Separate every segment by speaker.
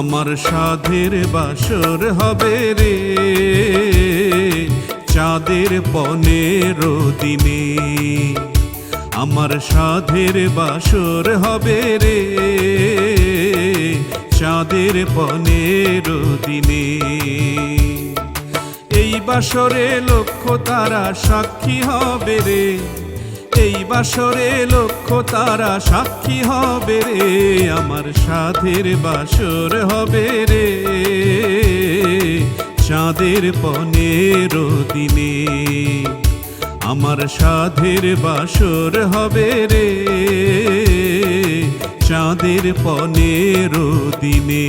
Speaker 1: আমার সাধের বাসর হবে রে। চাঁদের পনেরো দিনে আমার সাধের বাসর হবে রে। চাঁদের পনেরো দিনে এই বাসরে লক্ষ তারা সাক্ষী হবে রে। বাসরে লক্ষ তারা সাক্ষী হবে রে, আমার সাধের বাসর হবে রে। চাঁদের পনেরো দিনে আমার সাধের বাসর হবে রে। চাঁদের পনেরো দিনে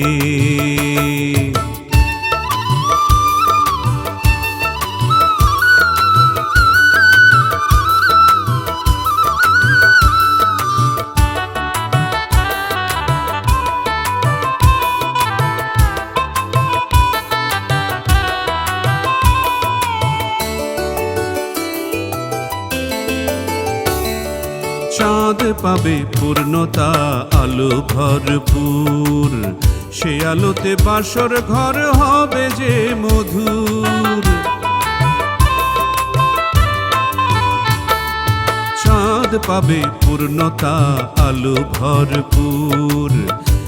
Speaker 1: চাঁদ পাবে পূর্ণতা আলো ভরপুর। সে আলোতে বাসর ঘর হবে যে মধুর। চাঁদ পাবে পূর্ণতা আলো ভরপুর।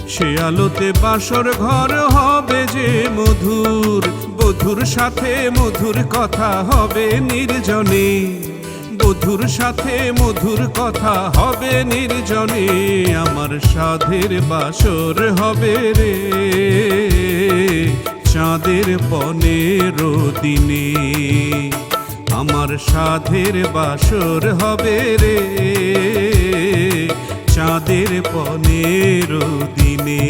Speaker 1: সে আলোতে বাসর ঘর হবে যে মধুর। বধুর সাথে মধুর কথা হবে নির্জনে। বধুর সাথে মধুর কথা হবে নির্জনে, আমার সাধের বাসর হবে রে। চাঁদের পনেরো দিনে আমার সাধের বাসর হবে রে। চাঁদের পনেরো দিনে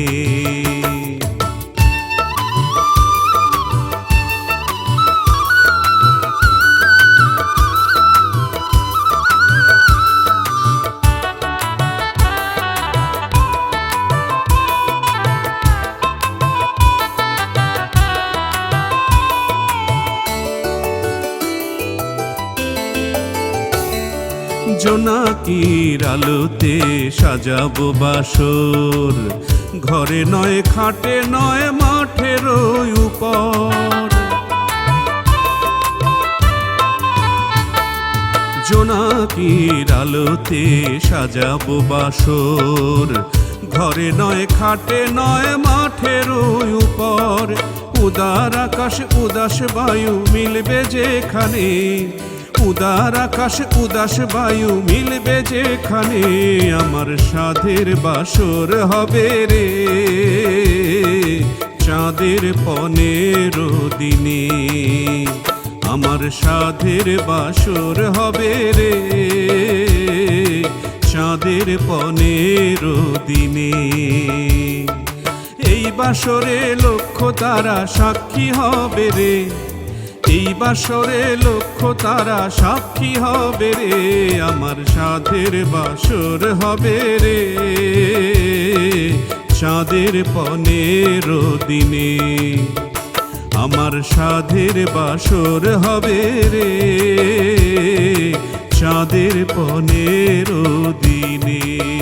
Speaker 1: জোনাকির আলোতে সাজাবো বাসর। ঘরে নয়, খাটে নয়, মাঠের উপর। জোনাকির আলোতে সাজাবো বাসর। ঘরে নয়, খাটে নয়, মাঠের উপর। উদার আকাশ, উদাস বায়ু মিলবে যেখানে উদার আকাশ, উদাস বায়ু মিলবে যেখানে আমার সাধের বাসর হবে রে। চাঁদের পনেরো দিনে আমার সাধের বাসর হবে রে। চাঁদের পনেরো দিনে এই বাসরে লক্ষ্য তারা সাক্ষী হবে রে। এই বাসরে লক্ষ তারা সাক্ষী হবে রে, আমার সাধের বাসর হবে রে। চাঁদের পনেরো দিনে আমার সাধের বাসর হবে রে। চাঁদের পনেরো দিনে